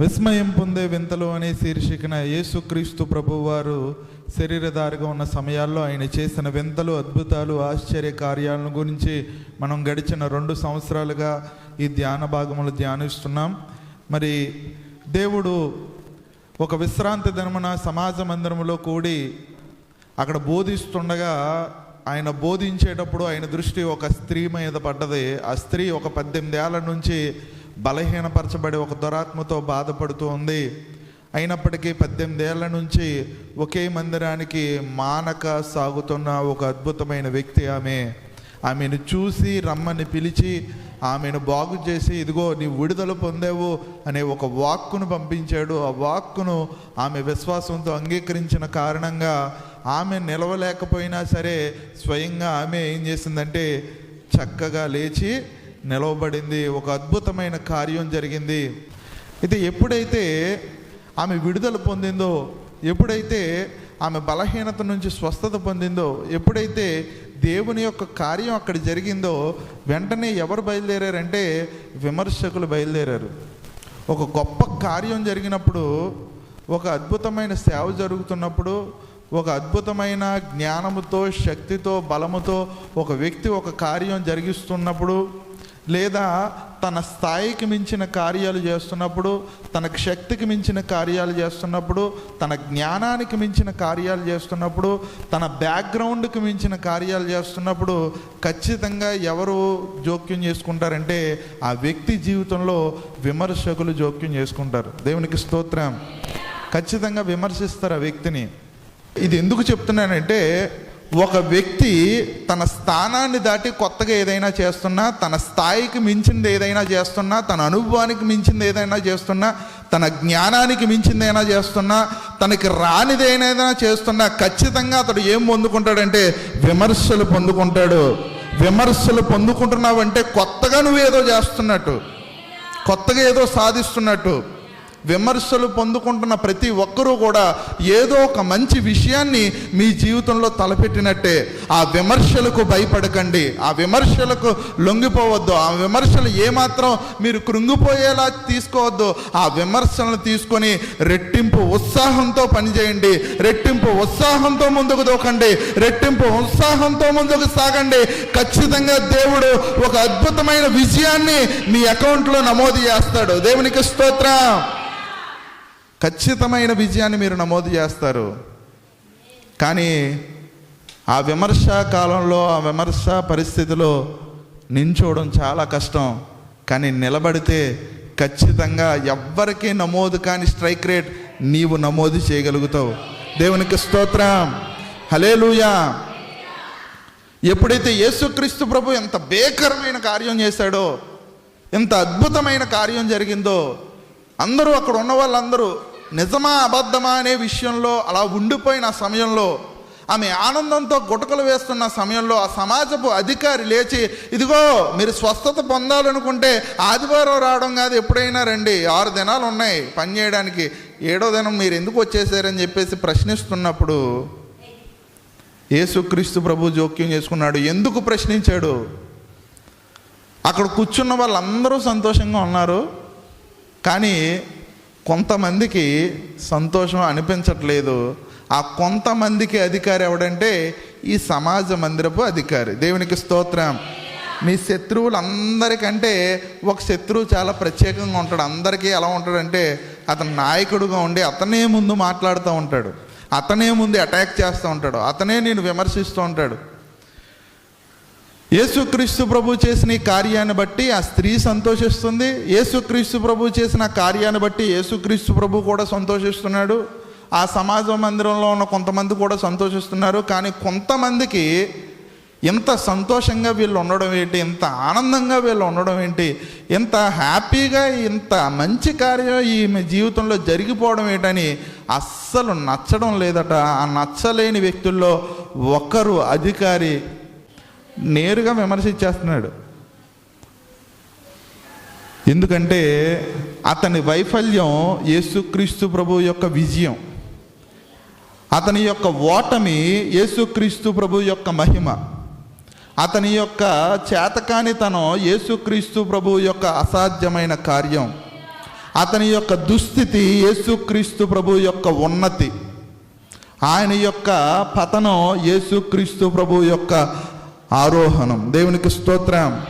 విస్మయం పొందే వింతలు అనే శీర్షికన యేసుక్రీస్తు ప్రభువారు శరీరధారిగా ఉన్న సమయాల్లో ఆయన చేసిన వింతలు అద్భుతాలు ఆశ్చర్య కార్యాలను గురించి మనం గడిచిన రెండు సంవత్సరాలుగా ఈ ధ్యాన భాగములు ధ్యానిస్తున్నాం. మరి దేవుడు ఒక విశ్రాంతి దినమున సమాజ మందిరంలో కూడి అక్కడ బోధిస్తుండగా ఆయన బోధించేటప్పుడు ఆయన దృష్టి ఒక స్త్రీ మీద పడ్డది. ఆ స్త్రీ ఒక పద్దెనిమిది ఏళ్ళ నుంచి బలహీనపరచబడి ఒక దురాత్మతో బాధపడుతూ ఉంది. అయినప్పటికీ పద్దెనిమిదేళ్ళ నుంచి ఒకే మందిరానికి మానక సాగుతున్న ఒక అద్భుతమైన వ్యక్తి ఆమె. ఆమెను చూసి రమ్మని పిలిచి ఆమెను బాగు చేసి ఇదిగో నీ విడుదల పొందేవు అనే ఒక వాక్కును పంపించాడు. ఆ వాక్కును ఆమె విశ్వాసంతో అంగీకరించిన కారణంగా ఆమె నిలవలేకపోయినా సరే స్వయంగా ఆమె ఏం చేసిందంటే చక్కగా లేచి నిలవబడింది. ఒక అద్భుతమైన కార్యం జరిగింది. అయితే ఎప్పుడైతే ఆమె విడుదల పొందిందో ఎప్పుడైతే ఆమె బలహీనత నుంచి స్వస్థత పొందిందో ఎప్పుడైతే దేవుని యొక్క కార్యం అక్కడ జరిగిందో వెంటనే ఎవరు బయలుదేరారంటే విమర్శకులు బయలుదేరారు. ఒక గొప్ప కార్యం జరిగినప్పుడు ఒక అద్భుతమైన సేవ జరుగుతున్నప్పుడు ఒక అద్భుతమైన జ్ఞానముతో శక్తితో బలముతో ఒక వ్యక్తి ఒక కార్యం జరిగిస్తున్నప్పుడు లేదా తన స్థాయికి మించిన కార్యాలు చేస్తున్నప్పుడు తనకు శక్తికి మించిన కార్యాలు చేస్తున్నప్పుడు తన జ్ఞానానికి మించిన కార్యాలు చేస్తున్నప్పుడు తన బ్యాక్గ్రౌండ్కి మించిన కార్యాలు చేస్తున్నప్పుడు ఖచ్చితంగా ఎవరు జోక్యం చేసుకుంటారంటే ఆ వ్యక్తి జీవితంలో విమర్శకులు జోక్యం చేసుకుంటారు. దేవునికి స్తోత్రం. ఖచ్చితంగా విమర్శిస్తారు ఆ వ్యక్తిని. ఇది ఎందుకు చెప్తున్నానంటే ఒక వ్యక్తి తన స్థానాన్ని దాటి కొత్తగా ఏదైనా చేస్తున్నా తన స్థాయికి మించింది ఏదైనా చేస్తున్నా తన అనుభవానికి మించింది ఏదైనా చేస్తున్నా తన జ్ఞానానికి మించింది ఏదైనా చేస్తున్నా తనకి రానిదేనైనా చేస్తున్నా ఖచ్చితంగా అతడు ఏం పొందుకుంటాడంటే విమర్శలు పొందుకుంటాడు. విమర్శలు పొందుకుంటున్నావంటే కొత్తగా నువ్వేదో చేస్తున్నట్టు కొత్తగా ఏదో సాధిస్తున్నట్టు. విమర్శలు పొందుకుంటున్న ప్రతి ఒక్కరూ కూడా ఏదో ఒక మంచి విషయాన్ని మీ జీవితంలో తలపెట్టినట్టే. ఆ విమర్శలకు భయపడకండి. ఆ విమర్శలకు లొంగిపోవద్దు. ఆ విమర్శలు ఏమాత్రం మీరు కృంగిపోయేలా తీసుకోవద్దు. ఆ విమర్శలను తీసుకొని రెట్టింపు ఉత్సాహంతో పనిచేయండి. రెట్టింపు ఉత్సాహంతో ముందుకు దూకండి. రెట్టింపు ఉత్సాహంతో ముందుకు సాగండి. ఖచ్చితంగా దేవుడు ఒక అద్భుతమైన విజయాన్ని మీ అకౌంట్లో నమోదు చేస్తాడు. దేవునికి స్తోత్రం. ఖచ్చితమైన విజయాన్ని మీరు నమోదు చేస్తారు. కానీ ఆ విమర్శ కాలంలో ఆ విమర్శ పరిస్థితిలో నించోవడం చాలా కష్టం. కానీ నిలబడితే ఖచ్చితంగా ఎవ్వరికీ నమోదు కాని స్ట్రైక్ రేట్ నీవు నమోదు చేయగలుగుతావు. దేవునికి స్తోత్రం. హలేలుయా ఎప్పుడైతే యేసుక్రీస్తు ప్రభు ఎంత భేకరమైన కార్యం చేశాడో ఎంత అద్భుతమైన కార్యం జరిగిందో అందరూ అక్కడ ఉన్న వాళ్ళందరూ నిజమా అబద్ధమా అనే విషయంలో అలా ఉండిపోయిన సమయంలో ఆమె ఆనందంతో గుటకలు వేస్తున్న సమయంలో ఆ సమాజపు అధికారి లేచి ఇదిగో మీరు స్వస్థత పొందాలనుకుంటే ఆదివారం రావడం కాదు ఎప్పుడైనా రండి ఆరు దినాలు ఉన్నాయి పని చేయడానికి. ఏడో దినం మీరు ఎందుకు వచ్చేసారని చెప్పేసి ప్రశ్నిస్తున్నప్పుడు యేసుక్రీస్తు ప్రభు జోక్యం చేసుకున్నాడు. ఎందుకు ప్రశ్నించాడు? అక్కడ కూర్చున్న వాళ్ళందరూ సంతోషంగా ఉన్నారు. కానీ కొంతమందికి సంతోషం అనిపించట్లేదు. ఆ కొంతమందికి అధికారి ఎవడంటే ఈ సమాజ మందిరపు అధికారి. దేవునికి స్తోత్రం. మీ శత్రువులు అందరికంటే ఒక శత్రువు చాలా ప్రత్యేకంగా ఉంటాడు. అందరికీ ఎలా ఉంటాడంటే అతను నాయకుడుగా ఉండి అతనే ముందు మాట్లాడుతూ ఉంటాడు. అతనే ముందు అటాక్ చేస్తూ ఉంటాడు. అతనే నేను విమర్శిస్తూ ఉంటాడు. యేసుక్రీస్తు ప్రభు చేసిన ఈ కార్యాన్ని బట్టి ఆ స్త్రీ సంతోషిస్తుంది. యేసుక్రీస్తు ప్రభు చేసిన కార్యాన్ని బట్టి యేసుక్రీస్తు ప్రభు కూడా సంతోషిస్తున్నాడు. ఆ సమాజ మందిరంలో ఉన్న కొంతమంది కూడా సంతోషిస్తున్నారు. కానీ కొంతమందికి ఇంత సంతోషంగా వీళ్ళు ఉండడం ఏంటి? ఇంత ఆనందంగా వీళ్ళు ఉండడం ఏంటి? ఇంత హ్యాపీగా ఇంత మంచి కార్యం ఈమె జీవితంలో జరిగిపోవడం ఏంటని అస్సలు నచ్చడం లేదట. ఆ నచ్చలేని వ్యక్తుల్లో ఒకరు అధికారి నేరుగా విమర్శించేస్తున్నాడు ఎందుకంటే అతని వైఫల్యం యేసుక్రీస్తు ప్రభు యొక్క విజయం. అతని యొక్క ఓటమి యేసుక్రీస్తు ప్రభు యొక్క మహిమ. అతని యొక్క చేతకానితనం యేసుక్రీస్తు ప్రభు యొక్క అసాధ్యమైన కార్యం. అతని యొక్క దుస్థితి యేసుక్రీస్తు ప్రభు యొక్క ఉన్నతి. ఆయన యొక్క పతనం యేసుక్రీస్తు ప్రభు యొక్క ఆరోహణం. దేవునికి స్తోత్రం.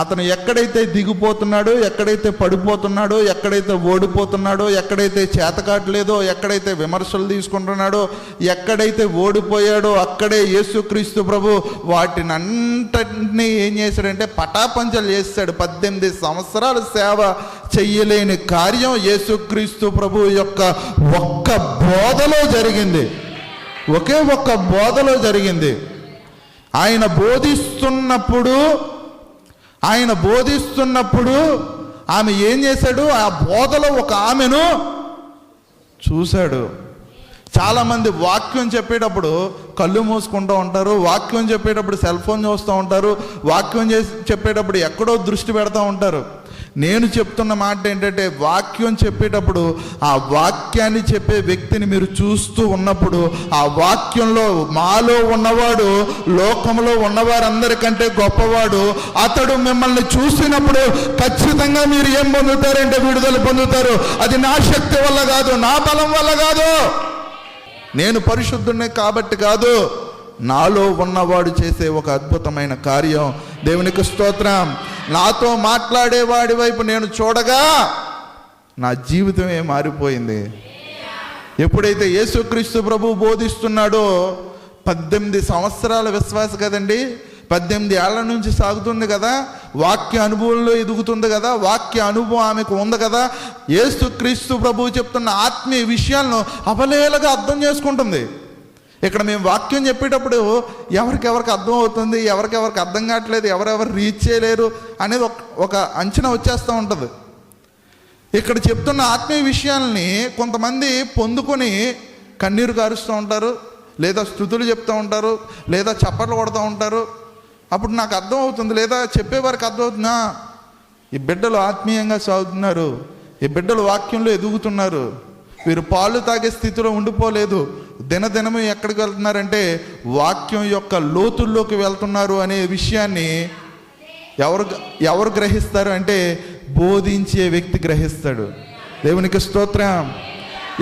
అతను ఎక్కడైతే దిగిపోతున్నాడో ఎక్కడైతే పడిపోతున్నాడో ఎక్కడైతే ఓడిపోతున్నాడో ఎక్కడైతే చేతకాట్లేదో ఎక్కడైతే విమర్శలు తీసుకుంటున్నాడో ఎక్కడైతే ఓడిపోయాడో అక్కడే యేసుక్రీస్తు ప్రభు వాటిని అంతటినీ ఏం చేశాడంటే పటాపంచలు చేస్తాడు. పద్దెనిమిది సంవత్సరాల సేవ చెయ్యలేని కార్యం యేసుక్రీస్తు ప్రభు యొక్క ఒక్క బోధలో జరిగింది. ఒకే ఒక్క బోధలో జరిగింది. ఆయన బోధిస్తున్నప్పుడు ఆయన బోధిస్తున్నప్పుడు ఆమె ఏం చేశాడు? ఆ బోధలో ఒక ఆమెను చూశాడు. చాలామంది వాక్యం చెప్పేటప్పుడు కళ్ళు మూసుకుంటూ ఉంటారు వాక్యం చెప్పేటప్పుడు సెల్ ఫోన్ చూస్తూ ఉంటారు వాక్యం చేసి చెప్పేటప్పుడు ఎక్కడో దృష్టి పెడతా ఉంటారు. నేను చెప్తున్న మాట ఏంటంటే వాక్యం చెప్పేటప్పుడు ఆ వాక్యాన్ని చెప్పే వ్యక్తిని మీరు చూస్తూ ఉన్నప్పుడు ఆ వాక్యంలో మాలో ఉన్నవాడు లోకంలో ఉన్నవారందరికంటే గొప్పవాడు అతడు మిమ్మల్ని చూసినప్పుడు ఖచ్చితంగా మీరు ఏం పొందుతారంటే విడుదల పొందుతారు. అది నా శక్తి వల్ల కాదు నా బలం వల్ల కాదు. నేను పరిశుద్ధుడినే కాబట్టి కాదు నాలో ఉన్నవాడు చేసే ఒక అద్భుతమైన కార్యం. దేవునికి స్తోత్రం. నాతో మాట్లాడేవాడి వైపు నేను చూడగా నా జీవితమే మారిపోయింది. ఎప్పుడైతే యేసుక్రీస్తు ప్రభు బోధిస్తున్నాడో పద్దెనిమిది సంవత్సరాల విశ్వాస కదండి పద్దెనిమిది ఏళ్ళ నుంచి సాగుతుంది కదా వాక్య అనుభవంలో ఎదుగుతుంది కదా వాక్య అనుభవం ఆమెకు ఉంది కదా ఏసుక్రీస్తు ప్రభు చెప్తున్న ఆత్మీయ విషయాలను అవలేలగా అర్థం చేసుకుంటుంది. ఇక్కడ మేము వాక్యం చెప్పేటప్పుడు ఎవరికెవరికి అర్థం అవుతుంది ఎవరికెవరికి అర్థం కావట్లేదు ఎవరెవరు రీచ్ చేయలేరు అనేది ఒక ఒక అంచనా వచ్చేస్తూ ఉంటుంది. ఇక్కడ చెప్తున్న ఆత్మీయ విషయాల్ని కొంతమంది పొందుకొని కన్నీరు కారుస్తూ ఉంటారు లేదా స్థుతులు చెప్తూ ఉంటారు లేదా చప్పట్లు కొడుతూ ఉంటారు. అప్పుడు నాకు అర్థం అవుతుంది లేదా చెప్పేవారికి అర్థం అవుతుందా ఈ బిడ్డలు ఆత్మీయంగా సాగుతున్నారు ఈ బిడ్డలు వాక్యంలో ఎదుగుతున్నారు వీరు పాలు తాగే స్థితిలో ఉండిపోలేదు. దినదినము ఎక్కడికి వెళ్తున్నారంటే వాక్యం యొక్క లోతుల్లోకి వెళ్తున్నారు అనే విషయాన్ని ఎవరు ఎవరు గ్రహిస్తారు అంటే బోధించే వ్యక్తి గ్రహిస్తాడు. దేవునికి స్తోత్రం.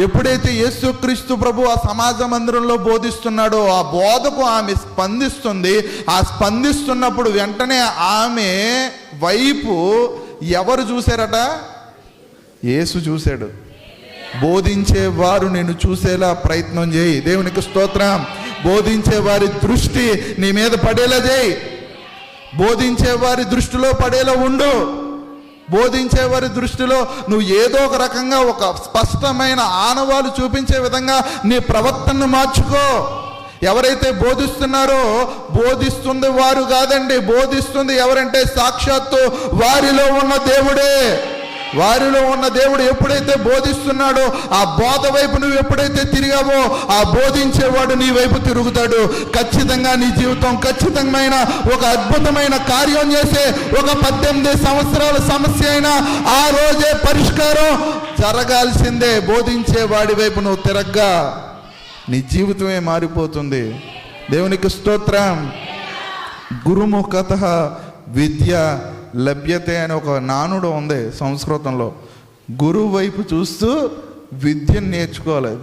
ఎప్పుడైతే యేసుక్రీస్తు ప్రభు ఆ సమాజ మందిరంలో బోధిస్తున్నాడో ఆ బోధకు ఆమె స్పందిస్తుంది. ఆ స్పందిస్తున్నప్పుడు వెంటనే ఆమె వైపు ఎవరు చూశారట? యేసు చూశాడు. బోధించే వారు నేను చూసేలా ప్రయత్నం చేయి. దేవునికి స్తోత్రం. బోధించే వారి దృష్టి నీ మీద పడేలా చేయి. బోధించే వారి దృష్టిలో పడేలా ఉండు. బోధించే వారి దృష్టిలో నువ్వు ఏదో ఒక రకంగా ఒక స్పష్టమైన ఆనవాలు చూపించే విధంగా నీ ప్రవర్తనను మార్చుకో. ఎవరైతే బోధిస్తున్నారో బోధిస్తుంది వారు కాదండి. బోధిస్తుంది ఎవరంటే సాక్షాత్తు వారిలో ఉన్న దేవుడే. వారిలో ఉన్న దేవుడు ఎప్పుడైతే బోధిస్తున్నాడో ఆ బోధ వైపు నువ్వు ఎప్పుడైతే తిరిగావో ఆ బోధించేవాడు నీ వైపు తిరుగుతాడు. ఖచ్చితంగా నీ జీవితం ఖచ్చితమైన ఒక అద్భుతమైన కార్యం చేసే ఒక పద్దెనిమిది సంవత్సరాల సమస్య అయినా ఆ రోజే పరిష్కారం జరగాల్సిందే. బోధించేవాడి వైపు నువ్వు తిరగ్గా. నీ జీవితమే మారిపోతుంది. దేవునికి స్తోత్రం. గురుముఖత విద్య లభ్యతే అని ఒక నానుడు ఉంది సంస్కృతంలో. గురువు వైపు చూస్తూ విద్యను నేర్చుకోవాలి.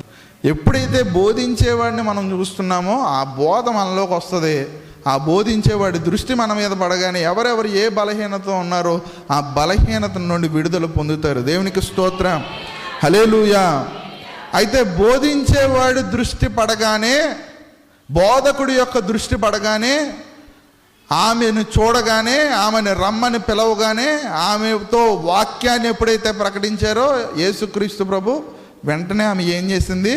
ఎప్పుడైతే బోధించేవాడిని మనం చూస్తున్నామో ఆ బోధ మనలోకి వస్తుంది. ఆ బోధించేవాడి దృష్టి మన మీద పడగానే ఎవరెవరు ఏ బలహీనత ఉన్నారో ఆ బలహీనత నుండి విడుదల పొందుతారు. దేవునికి స్తోత్రం. హలేలుయా అయితే బోధించేవాడి దృష్టి పడగానే బోధకుడి యొక్క దృష్టి పడగానే ఆమెను చూడగానే ఆమెను రమ్మని పిలవగానే ఆమెతో వాక్యాన్ని ఎప్పుడైతే ప్రకటించారో యేసుక్రీస్తు ప్రభు వెంటనే ఆమె ఏం చేసింది?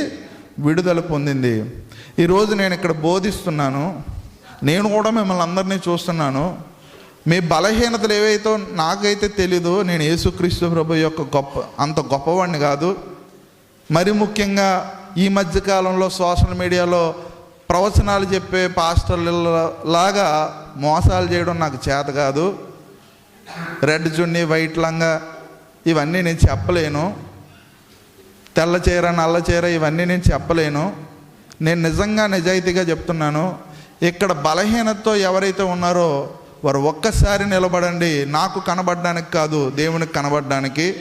విడుదల పొందింది. ఈరోజు నేను ఇక్కడ బోధిస్తున్నాను. నేను కూడా మిమ్మల్ని అందరినీ చూస్తున్నాను. మీ బలహీనతలు ఏవైతే నాకైతే తెలీదు నేను యేసుక్రీస్తు ప్రభు యొక్క గొప్ప అంత గొప్పవాడిని కాదు. మరి ముఖ్యంగా ఈ మధ్యకాలంలో సోషల్ మీడియాలో ప్రవచనాలు చెప్పే పాస్టర్ల లాగా మోసాలు చేయడం నాకు చేత కాదు. రెడ్ చున్నీ వైట్ లంగా ఇవన్నీ నేను చెప్పలేను. తెల్ల చీర నల్ల చీర ఇవన్నీ నేను చెప్పలేను. నేను నిజంగా నిజాయితీగా చెప్తున్నాను. ఇక్కడ బలహీనతతో ఎవరైతే ఉన్నారో వారు ఒక్కసారి నిలబడండి. నాకు కనబడడానికి కాదు దేవునికి కనబడడానికి.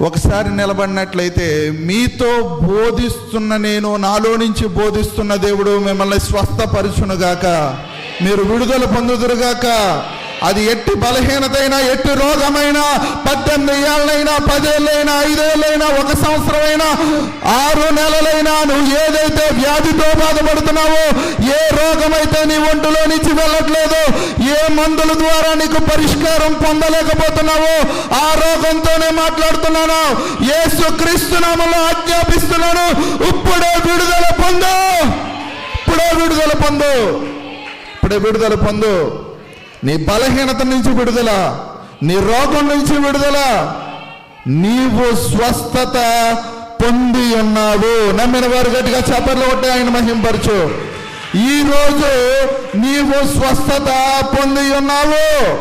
ఒకసారి నిలబడినట్లయితే మీతో బోధిస్తున్న నేను నాలో నుంచి బోధిస్తున్న దేవుడు మిమ్మల్ని స్వస్థపరచునుగాక. మీరు విడుదల పొందుదురుగాక. అది ఎట్టి బలహీనతైనా ఎట్టి రోగమైనా పద్దెనిమిది ఏళ్ళైనా పదేళ్ళైనా ఐదేళ్ళైనా ఒక సంవత్సరమైనా ఆరు నెలలైనా నువ్వు ఏదైతే వ్యాధితో బాధపడుతున్నావో ఏ రోగమైతే నీ ఒంటిలో నుంచి వెళ్ళట్లేదు ఏ మందుల ద్వారా నీకు పరిష్కారం పొందలేకపోతున్నావో ఆ రోగంతోనే మాట్లాడుతున్నాను. ఏసు క్రీస్తునామలో ఆజ్ఞాపిస్తున్నాను. ఇప్పుడే విడుదల పొందు. ఇప్పుడే విడుదల పొందు. ఇప్పుడే విడుదల పొందు. నీ బలహీనత నుంచి విడుదల నీ రోగం నుంచి విడుదల నీవు స్వస్థత పొంది ఉన్నావు. నమ్మిన వారు గట్టిగా చప్పట్లు కొట్టి ఆయన మహింపరచు. ఈరోజు నీవు స్వస్థత పొంది ఉన్నావు.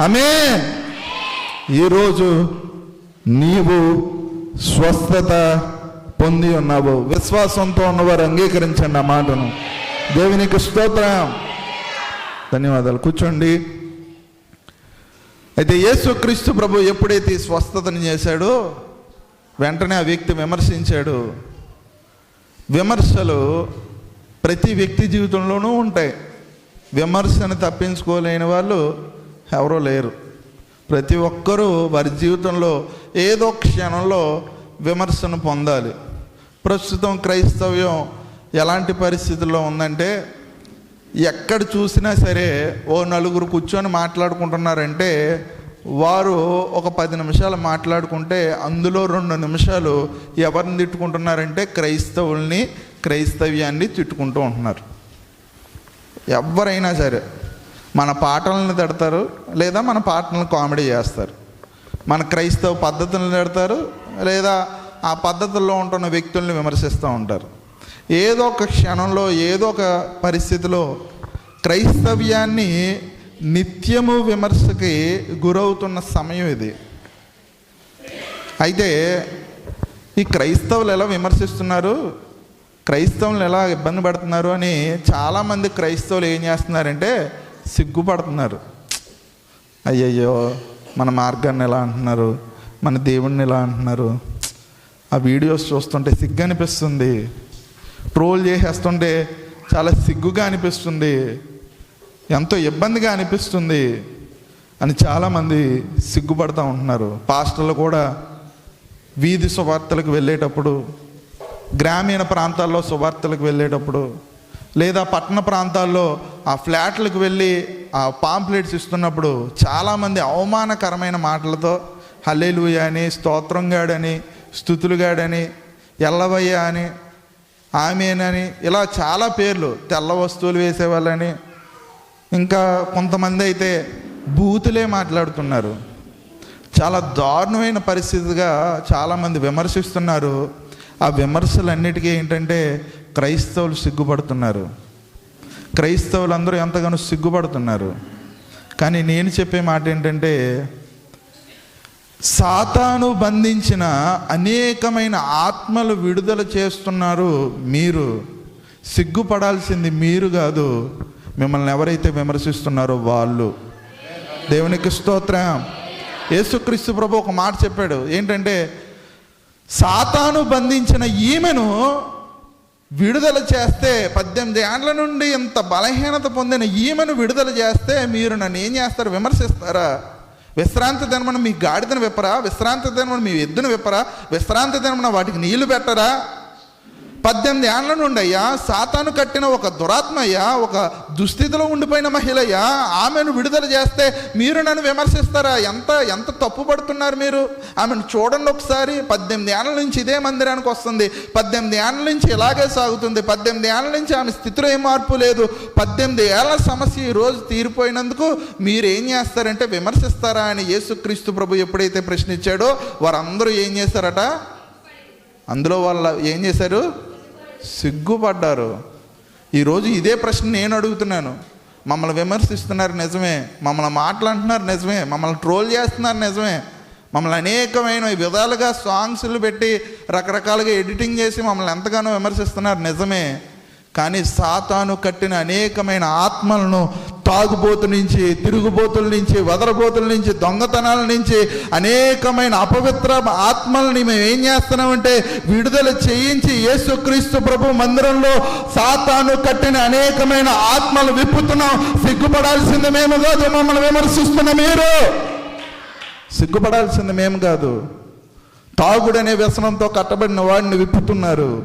ఆమె ఈరోజు నీవు స్వస్థత పొంది ఉన్నావు. విశ్వాసంతో ఉన్నవారు అంగీకరించండి ఆ మాటను. దేవునికి స్తోత్రం. ధన్యవాదాలు. కూర్చోండి. అయితే యేసుక్రీస్తు ప్రభు ఎప్పుడైతే స్వస్థతను చేశాడో వెంటనే ఆ వ్యక్తి విమర్శించాడు. విమర్శలు ప్రతి వ్యక్తి జీవితంలోనూ ఉంటాయి. విమర్శను తప్పించుకోలేని వాళ్ళు ఎవరో లేరు. ప్రతి ఒక్కరూ వారి జీవితంలో ఏదో క్షణంలో విమర్శను పొందాలి. ప్రస్తుతం క్రైస్తవ్యం ఎలాంటి పరిస్థితుల్లో ఉందంటే ఎక్కడ చూసినా సరే ఓ నలుగురు కూర్చొని మాట్లాడుకుంటున్నారంటే వారు ఒక పది నిమిషాలు మాట్లాడుకుంటే అందులో రెండు నిమిషాలు ఎవరిని తిట్టుకుంటున్నారంటే క్రైస్తవుల్ని క్రైస్తవ్యాన్ని తిట్టుకుంటూ ఉంటున్నారు. ఎవరైనా సరే మన పాటలను తిడతారు లేదా మన పాటలను కామెడీ చేస్తారు. మన క్రైస్తవ పద్ధతులను తిడతారు లేదా ఆ పద్ధతుల్లో ఉంటున్న వ్యక్తుల్ని విమర్శిస్తూ ఉంటారు. ఏదో ఒక క్షణంలో ఏదో ఒక పరిస్థితిలో క్రైస్తవ్యాన్ని నిత్యము విమర్శకి గురవుతున్న సమయం ఇది. అయితే ఈ క్రైస్తవులు ఎలా విమర్శిస్తున్నారు? క్రైస్తవులు ఎలా ఇబ్బంది పడుతున్నారు అని చాలామంది క్రైస్తవులు ఏం చేస్తున్నారంటే సిగ్గుపడుతున్నారు. అయ్యయ్యో మన మార్గాన్ని ఎలా అంటున్నారు? మన దేవుణ్ణి ఎలా అంటున్నారు? ఆ వీడియోస్ చూస్తుంటే సిగ్గు అనిపిస్తుంది ట్రోల్ చేసేస్తుంటే చాలా సిగ్గుగా అనిపిస్తుంది. ఎంతో ఇబ్బందిగా అనిపిస్తుంది అని చాలామంది సిగ్గుపడుతూ ఉంటున్నారు. పాస్టర్లు కూడా వీధి సువార్తలకు వెళ్ళేటప్పుడు గ్రామీణ ప్రాంతాల్లో సువార్తలకు వెళ్ళేటప్పుడు లేదా పట్టణ ప్రాంతాల్లో ఆ ఫ్లాట్లకు వెళ్ళి ఆ పాంప్లెట్స్ ఇస్తున్నప్పుడు చాలామంది అవమానకరమైన మాటలతో హల్లేలుయ అని స్తోత్రంగాడని స్థుతులుగాడని ఎల్లవయ్య అని ఆమెనని ఇలా చాలా పేర్లు. తెల్ల వస్తువులు వేసేవాళ్ళని. ఇంకా కొంతమంది అయితే బూతులే మాట్లాడుతున్నారు. చాలా దారుణమైన పరిస్థితిగా చాలామంది విమర్శిస్తున్నారు. ఆ విమర్శలన్నిటికీ ఏంటంటే క్రైస్తవులు సిగ్గుపడుతున్నారు. క్రైస్తవులు అందరూ ఎంతగానో సిగ్గుపడుతున్నారు. కానీ నేను చెప్పే మాట ఏంటంటే సాతాను బంధించిన అనేకమైన ఆత్మలు విడుదల చేస్తున్నారు మీరు. సిగ్గుపడాల్సింది మీరు కాదు మిమ్మల్ని ఎవరైతే విమర్శిస్తున్నారో వాళ్ళు. దేవునికి స్తోత్రం. యేసుక్రీస్తు ప్రభు ఒక మాట చెప్పాడు ఏంటంటే సాతాను బంధించిన ఈమెను విడుదల చేస్తే పద్దెనిమిది ఏండ్ల నుండి ఇంత బలహీనత పొందిన ఈమెను విడుదల చేస్తే మీరు నన్ను ఏం చేస్తారు విమర్శిస్తారా? విశ్రాంతి దినమున మీ గాడిదను విప్పరా? విశ్రాంతి దినమున మీ ఎద్దును విప్పరా? విశ్రాంతి దినమున వాటికి నీళ్ళు పెట్టరా? పద్దెనిమిది ఏళ్ళ నుండి అయ్యా సాతాను కట్టిన ఒక దురాత్మయ్యా ఒక దుస్థితిలో ఉండిపోయిన మహిళయ్యా ఆమెను విడుదల చేస్తే మీరు నన్ను విమర్శిస్తారా? ఎంత ఎంత తప్పు పడుతున్నారు మీరు? ఆమెను చూడండి ఒకసారి. పద్దెనిమిది ఏళ్ళ నుంచి ఇదే మందిరానికి వస్తుంది. పద్దెనిమిది ఏళ్ళ నుంచి ఇలాగే సాగుతుంది. పద్దెనిమిది ఏళ్ళ నుంచి ఆమె స్థితిలో ఏం మార్పు లేదు. పద్దెనిమిది ఏళ్ళ సమస్య ఈరోజు రోజు తీరిపోయినందుకు మీరు ఏం చేస్తారంటే విమర్శిస్తారా అని యేసుక్రీస్తు ప్రభు ఎప్పుడైతే ప్రశ్నించాడో వారందరూ ఏం చేశారట? అందులో వాళ్ళ ఏం చేశారు? సిగ్గుపడ్డారు. ఈరోజు ఇదే ప్రశ్న నేను అడుగుతున్నాను. మమ్మల్ని విమర్శిస్తున్నారు నిజమే. మమ్మల్ని మాట్లాడుతున్నారు నిజమే. మమ్మల్ని ట్రోల్ చేస్తున్నారు నిజమే. మమ్మల్ని అనేకమైన విధాలుగా సాంగ్స్లు పెట్టి రకరకాలుగా ఎడిటింగ్ చేసి మమ్మల్ని ఎంతగానో విమర్శిస్తున్నారు నిజమే. కానీ సాతాను కట్టిన అనేకమైన ఆత్మలను తాగుబోతు నుంచి తిరుగుబోతుల నుంచి వదరబోతుల నుంచి దొంగతనాల నుంచి అనేకమైన అపవిత్ర ఆత్మల్ని మేము ఏం చేస్తున్నామంటే విడుదల చేయించి యేసుక్రీస్తు ప్రభు మందిరంలో సాతాను కట్టిన అనేకమైన ఆత్మలు విప్పుతున్నాం. సిగ్గుపడాల్సింది మేము కాదు మమ్మల్ని విమర్శిస్తున్న మీరు. సిగ్గుపడాల్సింది మేము కాదు. తాగుడనే వ్యసనంతో కట్టబడిన వాడిని విప్పుతున్నారు.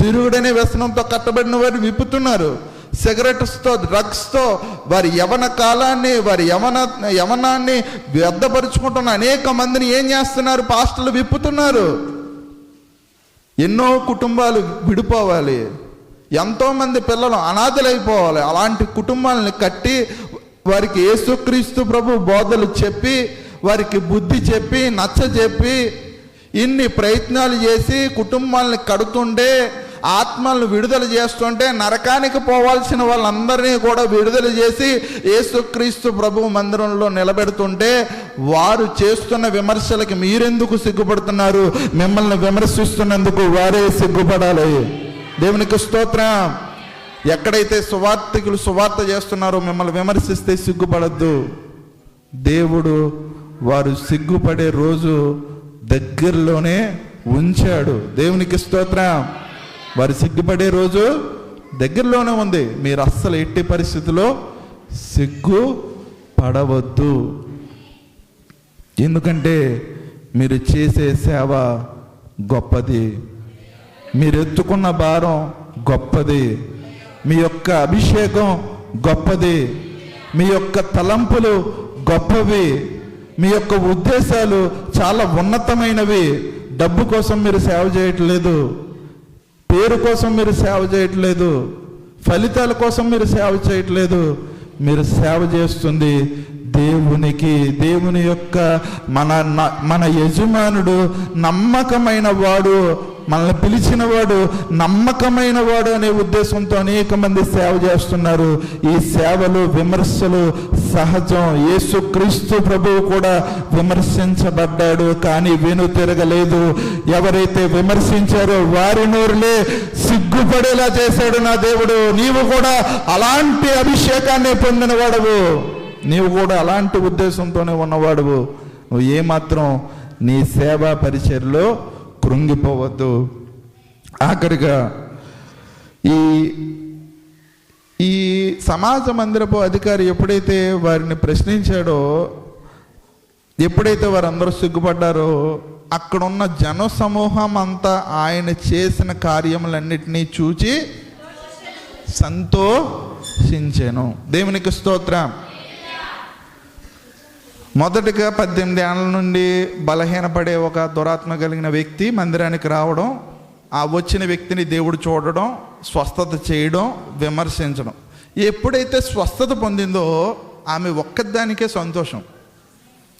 తిరుగుడనే వ్యసనంతో కట్టబడిన వాడిని విప్పుతున్నారు. సిగరెట్స్తో డ్రగ్స్తో వారి యవన కాలాన్ని వారి యవన యవనాన్ని వ్యర్థపరుచుకుంటున్న అనేక మందిని ఏం చేస్తున్నారు? పాస్టర్లు విప్పుతున్నారు. ఎన్నో కుటుంబాలు విడిపోవాలి. ఎంతోమంది పిల్లలు అనాథలైపోవాలి. అలాంటి కుటుంబాలని కట్టి వారికి యేసుక్రీస్తు ప్రభు బోధలు చెప్పి వారికి బుద్ధి చెప్పి నచ్చ చెప్పి ఇన్ని ప్రయత్నాలు చేసి కుటుంబాలని కడుతుండే ఆత్మలను విడుదల చేస్తుంటే నరకానికి పోవాల్సిన వాళ్ళందరినీ కూడా విడుదల చేసి యేసుక్రీస్తు ప్రభు మందిరంలో నిలబెడుతుంటే వారు చేస్తున్న విమర్శలకి మీరెందుకు సిగ్గుపడుతున్నారు? మిమ్మల్ని విమర్శిస్తున్నందుకు వారే సిగ్గుపడాలి. దేవునికి స్తోత్రం. ఎక్కడైతే సువార్థికులు సువార్త చేస్తున్నారో మిమ్మల్ని విమర్శిస్తే సిగ్గుపడద్దు. దేవుడు వారు సిగ్గుపడే రోజు దగ్గరలోనే ఉంచాడు. దేవునికి స్తోత్రం. వారు సిగ్గుపడే రోజు దగ్గరలోనే ఉంది. మీరు అస్సలు ఎట్టి పరిస్థితిలో సిగ్గు పడవద్దు. ఎందుకంటే మీరు చేసే సేవ గొప్పది. మీరు ఎత్తుకున్న భారం గొప్పది. మీ యొక్క అభిషేకం గొప్పది. మీ యొక్క తలంపులు గొప్పవి. మీ యొక్క ఉద్దేశాలు చాలా ఉన్నతమైనవి. డబ్బు కోసం మీరు సేవ చేయట్లేదు. పేరు కోసం మీరు సేవ చేయట్లేదు ఫలితాల కోసం మీరు సేవ చేయట్లేదు మీరు సేవ చేస్తుంది దేవునికి దేవుని యొక్క మన న- మన యజమానుడు నమ్మకమైన వాడు మనల్ని పిలిచిన వాడు నమ్మకమైన వాడు అనే ఉద్దేశంతో అనేక మంది సేవ చేస్తున్నారు. ఈ సేవలు విమర్శలు సహజం. యేసుక్రీస్తు ప్రభువు కూడా విమర్శించబడ్డాడు కానీ వెను తిరగలేదు. ఎవరైతే విమర్శించారో వారి నోరులే సిగ్గుపడేలా చేశాడు నా దేవుడు. నీవు కూడా అలాంటి అభిషేకాన్ని పొందిన వాడవు నీవు కూడా అలాంటి ఉద్దేశంతోనే ఉన్నవాడువు. నువ్వు ఏమాత్రం నీ సేవా పరిచర్లో కృంగిపోవద్దు. ఆఖరిగా ఈ ఈ సమాజ మందిరపు అధికారి ఎప్పుడైతే వారిని ప్రశ్నించాడో ఎప్పుడైతే వారందరూ సిగ్గుపడ్డారో అక్కడున్న జన సమూహం అంతా ఆయన చేసిన కార్యములన్నిటినీ చూచి సంతోషించాను. దేవునికి స్తోత్రం. మొదటిగా పద్దెనిమిది ఏళ్ళ నుండి బలహీనపడే ఒక దురాత్మ కలిగిన వ్యక్తి మందిరానికి రావడం ఆ వచ్చిన వ్యక్తిని దేవుడు చూడడం స్వస్థత చేయడం విమర్శించడం. ఎప్పుడైతే స్వస్థత పొందిందో ఆమె ఒక్కదానికే సంతోషం.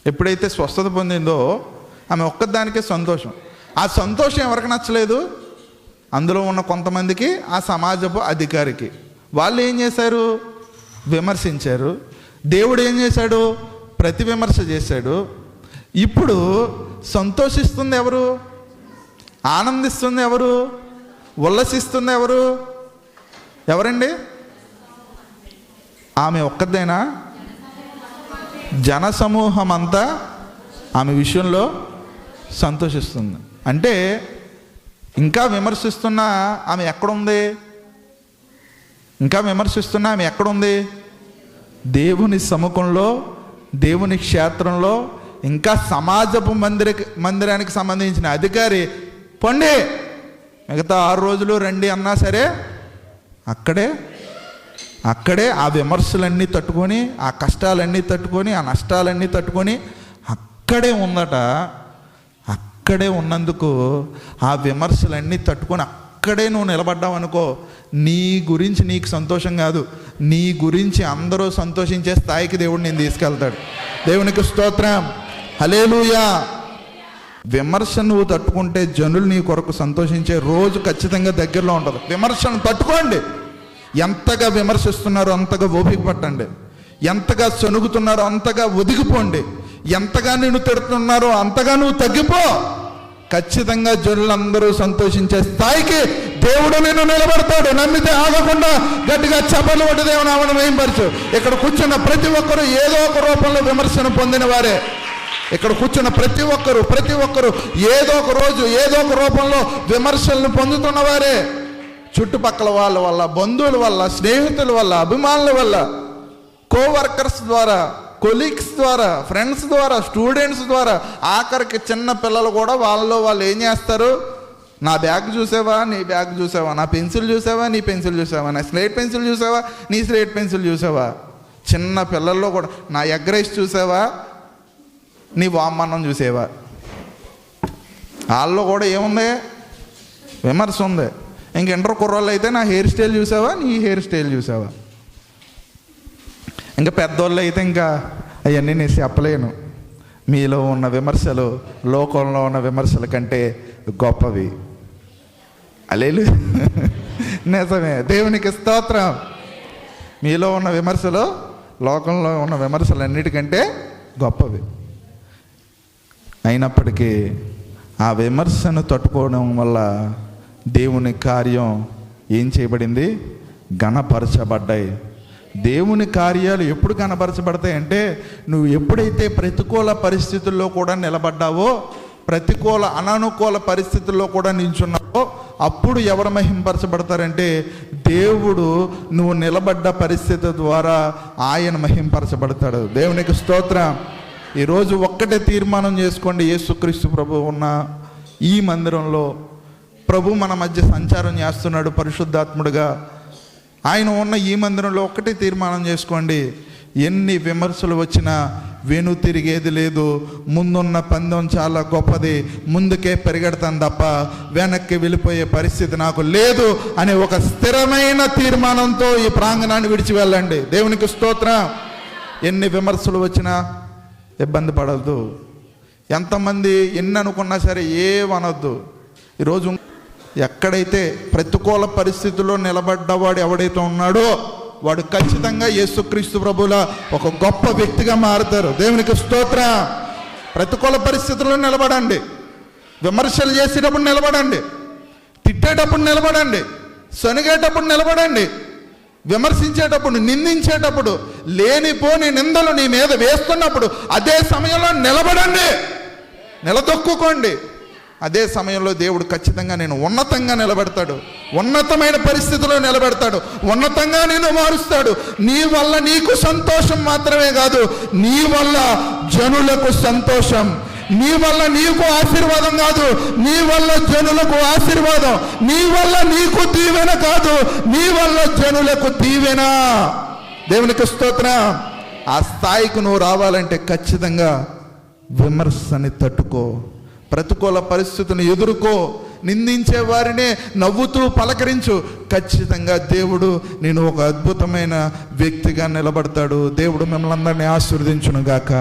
ఎప్పుడైతే స్వస్థత పొందిందో ఆమె ఒక్కదానికే సంతోషం. ఆ సంతోషం ఎవరికి నచ్చలేదు? అందులో ఉన్న కొంతమందికి ఆ సమాజపు అధికారికి. వాళ్ళు ఏం చేశారు? విమర్శించారు. దేవుడు ఏం చేశాడు? ప్రతి విమర్శ చేశాడు. ఇప్పుడు సంతోషిస్తుంది ఎవరు? ఆనందిస్తుంది ఎవరు? ఉల్లసిస్తుంది ఎవరు? ఎవరండి? ఆమె ఒక్కదేనా జన సమూహం అంతా ఆమె విషయంలో సంతోషిస్తుంది. అంటే ఇంకా విమర్శిస్తున్న ఆమె ఎక్కడుంది? ఇంకా విమర్శిస్తున్న ఆమె ఎక్కడుంది? దేవుని సముఖంలో దేవుని క్షేత్రంలో ఇంకా సమాజపు మందిర మందిరానికి సంబంధించిన అధికారి పండి మిగతా ఆరు రోజులు రండి అన్నా సరే అక్కడే అక్కడే ఆ విమర్శలన్నీ తట్టుకొని ఆ కష్టాలన్నీ తట్టుకొని ఆ నష్టాలన్నీ తట్టుకొని అక్కడే ఉందట. అక్కడే ఉన్నందుకు ఆ విమర్శలన్నీ తట్టుకొని అక్కడే నువ్వు నిలబడ్డావు అనుకో నీ గురించి నీకు సంతోషం కాదు. నీ గురించి అందరూ సంతోషించే స్థాయికి దేవుడు నేను తీసుకెళ్తాడు. దేవునికి స్తోత్రం. హలేలుయా విమర్శ నువ్వు తట్టుకుంటే జనులు నీ కొరకు సంతోషించే రోజు ఖచ్చితంగా దగ్గరలో ఉంటుంది. విమర్శను తట్టుకోండి. ఎంతగా విమర్శిస్తున్నారో అంతగా ఓపిక పట్టండి. ఎంతగా సొనుగుతున్నారో అంతగా ఒదిగిపోండి. ఎంతగా నిన్ను తిడుతున్నారో అంతగా నువ్వు తగ్గిపో. ఖచ్చితంగా జనులందరూ సంతోషించే స్థాయికి దేవుడు నిన్ను నిలబడతాడు. నమ్మితే ఆగకుండా గట్టిగా చపలు కొట్టి దేవుని ఆమెను వేయింపరచు ఇక్కడ కూర్చున్న ప్రతి ఒక్కరూ ఏదో ఒక రూపంలో విమర్శను పొందిన వారే ఇక్కడ కూర్చున్న ప్రతి ఒక్కరు ప్రతి ఒక్కరు ఏదో ఒక రోజు ఏదో ఒక రూపంలో విమర్శలను పొందుతున్న వారే చుట్టుపక్కల వాళ్ళ వల్ల బంధువుల వల్ల స్నేహితుల వల్ల అభిమానుల వల్ల కోవర్కర్స్ ద్వారా కొలీగ్స్ ద్వారా ఫ్రెండ్స్ ద్వారా స్టూడెంట్స్ ద్వారా ఆఖరికి చిన్న పిల్లలు కూడా వాళ్ళలో వాళ్ళు ఏం చేస్తారు? నా బ్యాగ్ చూసావా? నీ బ్యాగ్ చూసావా? నా పెన్సిల్ చూసావా? నీ పెన్సిల్ చూసావా? నా స్లేట్ పెన్సిల్ చూసావా? నీ స్లేట్ పెన్సిల్ చూసావా? చిన్న పిల్లల్లో కూడా నా ఎగ్ రైస్ చూసావా? నీ వామన్నం చూసేవా? వాళ్ళలో కూడా ఏముంది? విమర్శ ఉంది. ఇంక ఇంటర్ కుర్రోళ్ళు అయితే నా హెయిర్ స్టైల్ చూసావా? నీ హెయిర్ స్టైల్ చూసావా? ఇంకా పెద్దోళ్ళు అయితే ఇంకా అవన్నీ నేను చెప్పలేను. మీలో ఉన్న విమర్శలు లోకంలో ఉన్న విమర్శల కంటే గొప్పవి. అలేలు నిజమే. దేవునికి స్తోత్రం. మీలో ఉన్న విమర్శలు లోకంలో ఉన్న విమర్శలు అన్నిటికంటే గొప్పవి. అయినప్పటికీ ఆ విమర్శను తట్టుకోవడం వల్ల దేవుని కార్యం ఏం చేయబడింది? గణపరచబడ్డాయి దేవుని కార్యాలు ఎప్పుడు కనపరచబడతాయి అంటే నువ్వు ఎప్పుడైతే ప్రతికూల పరిస్థితుల్లో కూడా నిలబడ్డావో ప్రతికూల అననుకూల పరిస్థితుల్లో కూడా నించున్నావో అప్పుడు ఎవరు మహింపరచబడతారంటే దేవుడు నువ్వు నిలబడ్డ పరిస్థితి ద్వారా ఆయన మహింపరచబడతాడు. దేవునికి స్తోత్రం. ఈరోజు ఒక్కటే తీర్మానం చేసుకోండి యేసుక్రీస్తు ప్రభు ఉన్న ఈ మందిరంలో. ప్రభు మన మధ్య సంచారం చేస్తున్నాడు పరిశుద్ధాత్ముడుగా. ఆయన ఉన్న ఈ మందిరంలో ఒక్కటే తీర్మానం చేసుకోండి. ఎన్ని విమర్శలు వచ్చినా వెను తిరిగేది లేదు. ముందున్న పందెం చాలా గొప్పది. ముందుకే పరిగెడతాను తప్ప వెనక్కి వెళ్ళిపోయే పరిస్థితి నాకు లేదు అనే ఒక స్థిరమైన తీర్మానంతో ఈ ప్రాంగణాన్ని విడిచి వెళ్ళండి. దేవునికి స్తోత్రం. ఎన్ని విమర్శలు వచ్చినా ఇబ్బంది పడద్దు. ఎంతమంది ఎన్ని అనుకున్నా సరే ఏమనొద్దు ఈరోజు ఎక్కడైతే ప్రతికూల పరిస్థితుల్లో నిలబడ్డవాడు ఎవడైతే ఉన్నాడో వాడు ఖచ్చితంగా యేసుక్రీస్తు ప్రభుల ఒక గొప్ప వ్యక్తిగా మారుతారు. దేవునికి స్తోత్ర. ప్రతికూల పరిస్థితుల్లో నిలబడండి. విమర్శలు చేసేటప్పుడు నిలబడండి. తిట్టేటప్పుడు నిలబడండి. శనిగేటప్పుడు నిలబడండి. విమర్శించేటప్పుడు నిందించేటప్పుడు లేనిపోని నిందలు నీ మీద వేస్తున్నప్పుడు అదే సమయంలో నిలబడండి. నిలదొక్కుకోండి. అదే సమయంలో దేవుడు ఖచ్చితంగా నేను ఉన్నతంగా నిలబెడతాడు. ఉన్నతమైన పరిస్థితిలో నిలబెడతాడు. ఉన్నతంగా నేను మారుస్తాడు. నీ వల్ల నీకు సంతోషం మాత్రమే కాదు నీ వల్ల జనులకు సంతోషం. నీ వల్ల నీకు ఆశీర్వాదం కాదు నీ వల్ల జనులకు ఆశీర్వాదం. నీ వల్ల నీకు దీవెన కాదు నీ వల్ల జనులకు దీవెన. దేవునికి స్తోత్ర. ఆ స్థాయికి నువ్వు రావాలంటే ఖచ్చితంగా విమర్శని తట్టుకో. ప్రతికూల పరిస్థితిని ఎదుర్కో నిందించే వారినే నవ్వుతూ పలకరించు. ఖచ్చితంగా దేవుడు నేను ఒక అద్భుతమైన వ్యక్తిగా నిలబడతాడు. దేవుడు మిమ్మల్ని అందరినీ ఆశీర్వదించునుగాక.